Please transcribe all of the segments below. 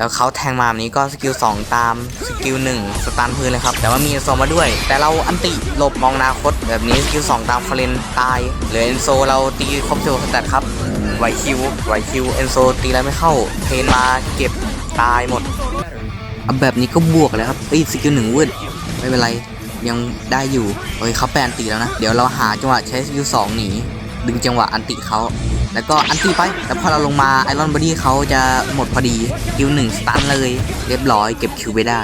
แล้วเขาแทงมาแบบนี้ก็สกิล2ตามสกิล1สตันพื้นเลยครับ แต่ว่ามีเอนโซมาด้วย แต่เราอันติหลบมองนาคต แบบนี้สกิล2ตามฟาเรนตายเหลือเอนโซเราตีครบโจสแตทครับไหวคิวไหวคิวเอนโซตีแล้วไม่เข้า เพนมาเก็บตายหมดเอาแบบนี้ก็บวกเลยครับเอ้สกิลหนึ่งเว้ยไม่เป็นไรยังได้อยู่เฮ้ยเขาแปลอันติแล้วนะ เดี๋ยวเราหาจังหวะใช้สกิลสองหนี ดึงจังหวะอันติเขา แล้วก็อันติไปแล้วพอเราลงมาไอรอนบอดี้เขาจะหมดพอดีสกิลหนึ่งสตันเลย เรียบร้อยเก็บคิวไปได้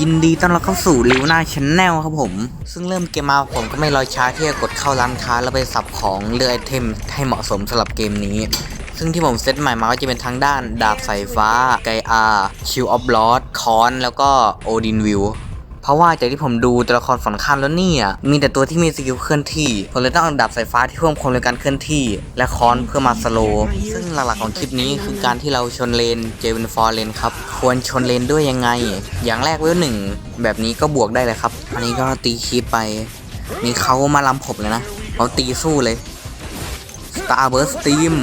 ยินดีต้อนรับเข้าสู่ลิวหน้าชแนลครับผม ซึ่งเริ่มเกมมาผมก็ไม่รอช้าที่จะกดเข้าร้านค้าแล้วไปสับของเลือกไอเทมให้เหมาะสมสำหรับเกมนี้ซึ่งที่ผมเซตใหม่มาก็จะเป็นทั้งด้าน ดาบสายฟ้า ไกอาชิวออฟลอดคอน แล้วก็โอดินวิว เพราะว่าจากที่ผมดูตัวละครฝั่งข้ามแล้วเนี่ย มีแต่ตัวที่มีสกิลเคลื่อนที่ ผมเลยต้องเอาดาบสายฟ้าที่เพิ่มความเร็วการเคลื่อนที่ และค้อนเพื่อมาสโลซึ่งหลักๆของคลิปนี้คือการที่เราชนเลนเจวินฟอร์เลนครับ ควรชนเลนด้วยยังไง อย่างแรกเวลหนึ่งแบบนี้ก็บวกได้เลยครับ อันนี้ก็ตีคีปไปมีเขามาลำผมเลยนะเขาตีสู้เลย Star Burst Steam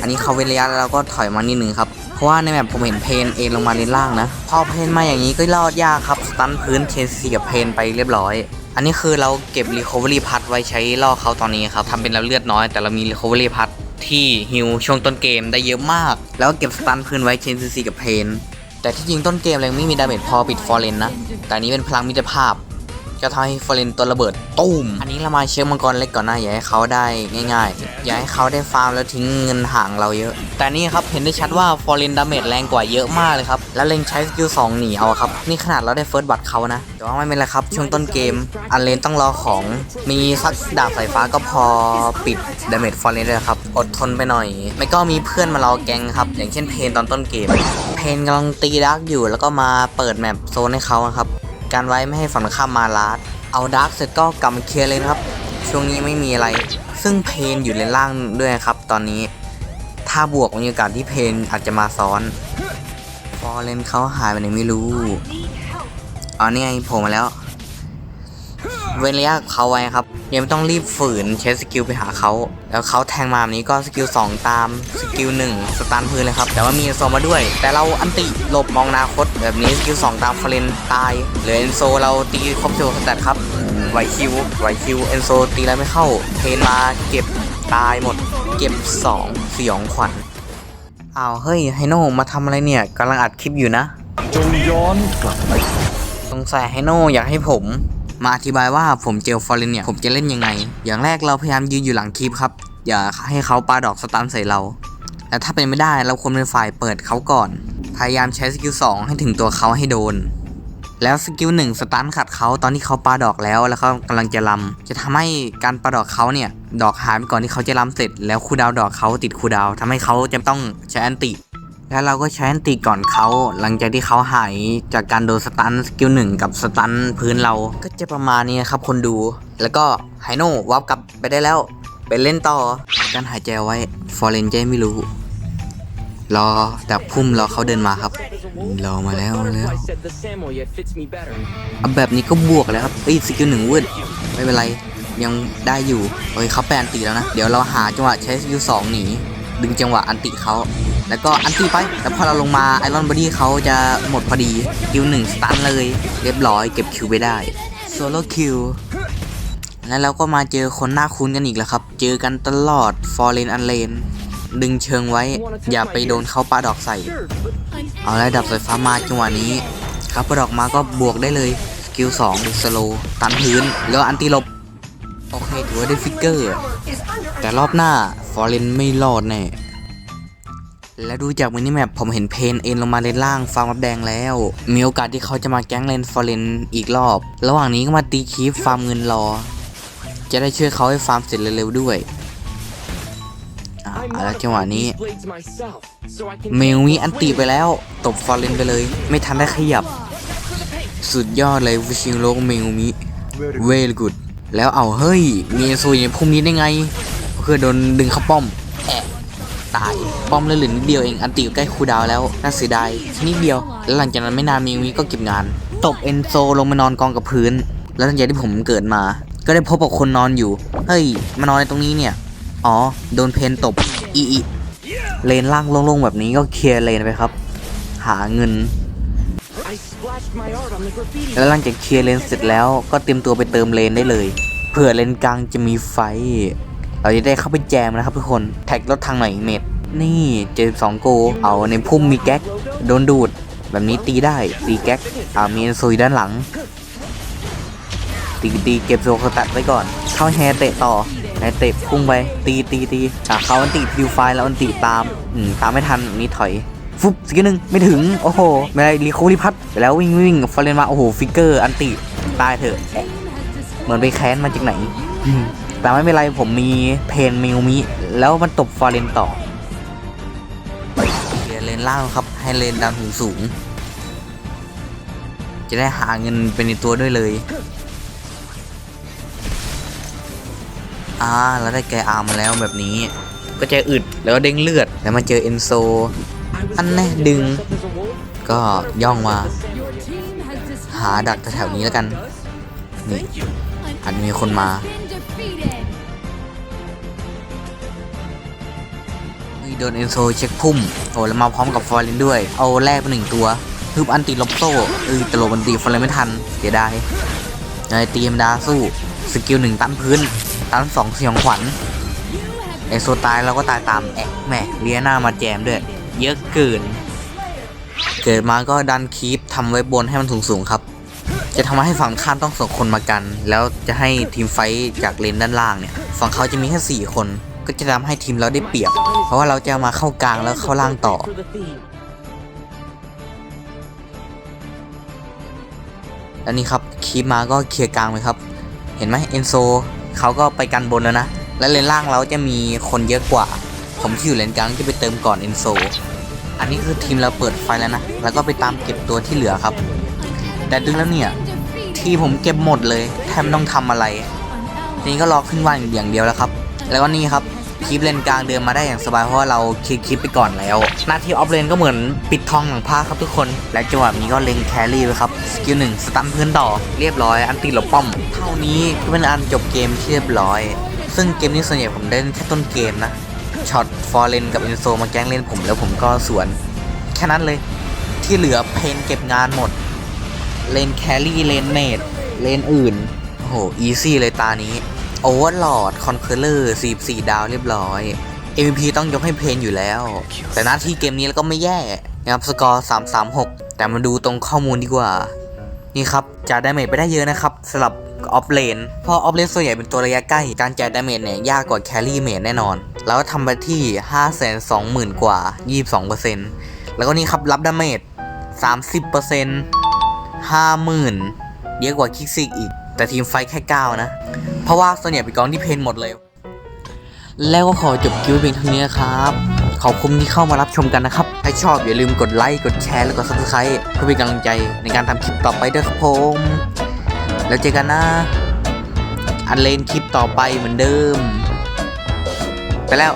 อันนี้เขาเว้นระยะแล้วเราก็ถอยมานิดนึงครับ เพราะว่าในแบบผมเห็นเพนเอนลงมาเลนล่างนะ พอเพนมาอย่างนี้ก็รอดยากครับ สตันพื้นเคนซีกับเพนไปเรียบร้อย อันนี้คือเราเก็บ Recovery พัดไว้ใช้ล่อเขาตอนนี้ครับทำเป็นเราเลือดน้อยแต่เรามี Recovery พัดที่ฮิวช่วงต้นเกมได้เยอะมาก แล้วเก็บสตันพื้นไว้เคนซีกับเพนแต่ที่จริงต้นเกมเรายังไม่มีดาเมจพอปิดฟอร์เรนนะแต่นนี้เป็นพลังมิตรภาพ จะทำให้ฟอร์เรนตัวระเบิดตุ้ม อันนี้เรามาเช็คมังกรเล็กก่อนนะอย่าให้เขาได้ง่ายๆ อย่าให้เขาได้ฟาร์มแล้วทิ้งเงินห่างเราเยอะ แต่นี่ครับเห็นได้ชัดว่าฟอร์เรนดาเมจแรงกว่าเยอะมากเลยครับ แล้วเล็งใช้สกิล2หนีเอาครับ นี่ขนาดเราได้เฟิร์สบัตเขานะ แต่ว่าไม่เป็นไรครับ ช่วงต้นเกม อันเลนต้องรอของ มีสักดาบสายฟ้าก็พอปิดดาเมจฟอร์เรนเลยครับ อดทนไปหน่อย ไม่ก็มีเพื่อนมารอแกงครับ อย่างเช่นเพนตอนต้นเกม เพนกำลังตีดักอยู่แล้วก็มาเปิดแมปโซนให้เขานะครับ การไว้ไม่ให้ฝั่งข้ามมาลาดเอาดาร์กเสร็จก็กลับมาเคลียร์เลยนะครับ ช่วงนี้ไม่มีอะไร ซึ่งเพนอยู่เลนล่างด้วยครับ ตอนนี้ ถ้าบวกมีโอกาสที่เพนอาจจะมาซ้อน ฟอร์เรนเขาหายไปไหนไม่รู้อ๋อนี่ไงโผล่มาแล้ว เว้นระยะกับเขาไว้ครับยังไม่ต้องรีบฝืนใช้สกิลไปหาเขาแล้วเขาแทงมาแบบนี้ก็สกิล2ตามสกิล1สตันพื้นเลยครับแต่ว่ามีเอนโซมาด้วย แต่เราอันติหลบมองอนาคต แบบนี้สกิล2ตามฟาเรนตายเหลือเอนโซเราตีครบโจสแตทครับไหวคิวไหวคิวเอนโซตีแล้วไม่เข้าเพนมาเก็บตายหมด เก็บ2สยองขวัญอ้าวเฮ้ยไฮโน่มาทำอะไรเนี่ยกำลังอัดคลิปอยู่นะจงย้อนกลับไปสงสัยไฮโน่อยากให้ผม มาอธิบายว่าผมเจอฟอร์เรนเนี่ยผมจะเล่นยังไง อย่างแรกเราพยายามยืนอยู่หลังคลิปครับ อย่าให้เขาปาดอกสตันใส่เรา แต่ถ้าเป็นไม่ได้เราควรเป็นฝ่ายเปิดเขาก่อน พยายามใช้สกิล2ให้ถึงตัวเขาให้โดน แล้วสกิล1สตันขัดเขาตอนที่เขาปาดอกแล้วแล้วเขากำลังจะลำจะทำให้การปาดอกเขาเนี่ยดอกหายไปก่อนที่เขาจะลำเสร็จ แล้วคูดาวดอกเขาติดคูดาวน์ทำให้เขาจะต้องใช้แอนติ แล้วเราก็ใช้แอนติก่อนเขาหลังจากที่เขาหายจากการโดนสตันสกิลหนึ่งกับสตันพื้นเราก็จะประมาณนี้ครับคนดู แล้วก็ไฮโน่วับกลับไปได้แล้วไปเล่นต่อการหายใจไว้ฟอร์เรนเจไม่รู้ รอดับพุ่มรอเขาเดินมาครับ รอมาแล้วแล้วเอาแบบนี้ก็บวกเลยครับเอ้ยสกิลหนึ่งเว้ยไม่เป็นไรยังได้อยู่เฮ้ยเขาแปลอันติแล้วนะ เดี๋ยวเราหาจังหวะใช้สกิลสองหนีดึงจังหวะอันติเขา แล้วก็อันติไปแล้วพอเราลงมาไอรอนบอดี้เขาจะหมดพอดีสกิลหนึ่งสตันเลย เรียบร้อยเก็บคิวไปได้โซโลคิวแล้วเราก็มาเจอคนหน้าคุ้นกันอีกแล้วครับ เจอกันตลอดฟอร์เรนอันเลนดึงเชิงไว้ อย่าไปโดนเขาปาดอกใส่ เอาแล้วดับสายฟ้ามาจังหวะนี้ ครับปาดอกมาก็บวกได้เลยสกิล2สโลตันพื้นแล้วอันติลบโอเคถือว่าได้ฟิกเกอร์ แต่รอบหน้าฟอร์เรนไม่รอดแน่ และดูจากมินิแมปผมเห็นเพนเอ็นลงมาเลนล่างฟาร์มรับแดงแล้ว มีโอกาสที่เขาจะมาแก๊งเลนฟอร์เรนอีกรอบ ระหว่างนี้ก็มาตีคีฟฟาร์มเงินรอ จะได้ช่วยเขาให้ฟาร์มเสร็จเร็วๆด้วยอะ I เอาแล้วจังหวะ modified นี้ these blades myself, so I can เมลมีอันติไปแล้วตบฟอร์เรนไปเลย ไม่ทันได้ขยับ สุดยอดเลยวิชิงโลกเมลมิเวลกุดแล้วเอาเฮ้ย มีเอโซอยู่ในพุ่มนี้ได้ไง เพื่อโดนดึงเข้าป้อมแอะ ตาย ป้อมเหลือนิดเดียวเองอันติใกล้คูดาวแล้วน่าเสียดายนิดเดียว แล้วหลังจากนั้นไม่นานมลมิก็เก็บงาน ตบเอนโซลงมานอนกองกับพื้น แล้วหลังจากที่ผมเกิดมา ก็ได้พบกับคนนอนอยู่ เฮ้ยมานอนในตรงนี้เนี่ย อ๋อ โดนเพนตบอีอีเลนล่างโล่งๆแบบนี้ก็เคลียร์เลนไปครับ หาเงินแล้วหลังจากเคลียร์เลนเสร็จแล้วก็เตรียมตัวไปเติมเลนได้เลย เผื่อเลนกลางจะมีไฟ เราจะได้เข้าไปแจมนะครับทุกคนแท็กรถทางหน่อยเม็ดนี่เจอสองโกเอาในพุ่มมีแก๊กโดนดูด แบบนี้ตีได้ตีแก๊กอ่ามีนซอยู่ด้านหลัง ตีตีเก็บโซคตัดไว้ก่อน เข้าแฮเตะต่อแฮเตะพุ่งไป ตีตีตีอะเขาอันติพิวไฟแล้วอันติตามอืมตามไม่ทันแบบนี้ถอยฟุบสกิลหนึ่งไม่ถึง โอ้โหไม่ได้รีโครีพัดไปแล้ววิ่งวิ่งฟอร์เรนมา โอ้โห ฟิกเกอร์ อันติ ตายเถอะ เหมือนไปแค้นมาจากไหน แต่ไม่เป็นไรผมมีเพนมิวมิ แล้วมันตบฟอร์เรนต่อเดี๋ยวเลนล่างครับ ให้เลนดันสูงสูง จะได้หาเงินเป็นในตัวด้วยเลย อ่าเราได้แกอาร์มาแล้วแบบนี้ ก็จะอึดแล้วเด้งเลือดแล้วมาเจอเอนโซ อันแน่ดึง ก็ย่องมา หาดักแถวๆนี้แล้วกัน นี่อาจมีคนมา โดนเอนโซเช็คพุ่มโอ้แล้วมาพร้อมกับฟอร์เรนด้วย เอาแรกไปหนึ่งตัวฮึบอันติลบโซ่เออแตลบอันติฟอร์เรนไม่ทันเสียดายนายตีมดาสู้สกิลหนึ่งตันพื้น ตันสองเสียงขวัญ You have ไอโซตายเราก็ตายตามแอะแม่เลียหน้ามาแจมด้วย เยอะเกินเกิดมาก็ดันคีปทำไว้บนให้มันสูงๆครับจะทำให้ฝั่งข้ามต้องส่งคนมากัน แล้วจะให้ทีมไฟจากเลนด้านล่างเนี่ย ฝั่งเขาจะมีแค่สี่คน ก็จะทำให้ทีมเราได้เปรียบ เพราะว่าเราจะมาเข้ากลางแล้วเข้าล่างต่อแล้วนี่ครับคีมาก็เคลียร์กลางไปครับ เห็นไหมเอนโซเขาก็ไปกันบนแล้วนะ และเลนล่างเราจะมีคนเยอะกว่า ผมที่อยู่เลนกลางจะไปเติมก่อนเอนโซ อันนี้คือทีมเราเปิดไฟแล้วนะ แล้วก็ไปตามเก็บตัวที่เหลือครับ แต่ดึงแล้วเนี่ยที่ผมเก็บหมดเลย แทบไม่ต้องทำอะไร ทีนี้ก็รอขึ้นว่างอย่างเดียวแล้วครับ แล้วก็นี่ครับ คลิปเลนกลางเดินมาได้อย่างสบายเพราะเราคลิปคลิปไปก่อนแล้ว หน้าที่ออฟเลนก็เหมือนปิดทองหลังผ้าครับทุกคน และจังหวะนี้ก็เลงแครี่ไปครับสกิลหนึ่งสตันเพื่อนต่อเรียบร้อย อันตีหลบป้อม เท่านี้ก็เป็นอันจบเกมที่เรียบร้อย ซึ่งเกมนี้ส่วนใหญ่ผมเล่นแค่ต้นเกมนะช็อตฟอร์เรนกับอินโซมาแกล้งเล่นผมแล้วผมก็สวน แค่นั้นเลยที่เหลือเพนเก็บงานหมด เลนแครี่เลนเมดเลนอื่นโอ้โหอีซี่เลยตานี้ โอเวอร์ลอดคอนเคอร์เลอร์44 ดาวเรียบร้อย MVP ต้องยกให้เพนอยู่แล้ว แต่หน้าที่เกมนี้แล้วก็ไม่แย่นะครับสกอร์ 336 แต่มาดูตรงข้อมูลดีกว่า นี่ครับจ่ายดาเมจไปได้เยอะนะครับสำหรับออฟเลนเพราะออฟเลนส่วนใหญ่เป็นตัวระยะใกล้ การจ่ายดาเมจเนี่ยยากกว่าแครี่เมจแน่นอน แล้วทำไปที่ 520,000 กว่า 22%แล้วก็นี่ครับรับดาเมจ30% 50,000 เยอะกว่าคิกซิกอีก แต่ทีมไฟแค่ 9 นะ เพราะว่าส่วนใหญ่เป็นกองที่เพนหมดเลย แล้วก็ขอจบคลิปไว้เพียงเท่านี้ครับ ขอบคุณที่เข้ามารับชมกันนะครับ ถ้าชอบอย่าลืมกดไลค์ กดแชร์ แล้วก็ subscribe เพื่อเป็นกำลังใจในการทำคลิปต่อไปด้วยครับผม แล้วเจอกันนะ อันเลนคลิปต่อไปเหมือนเดิม ไปแล้ว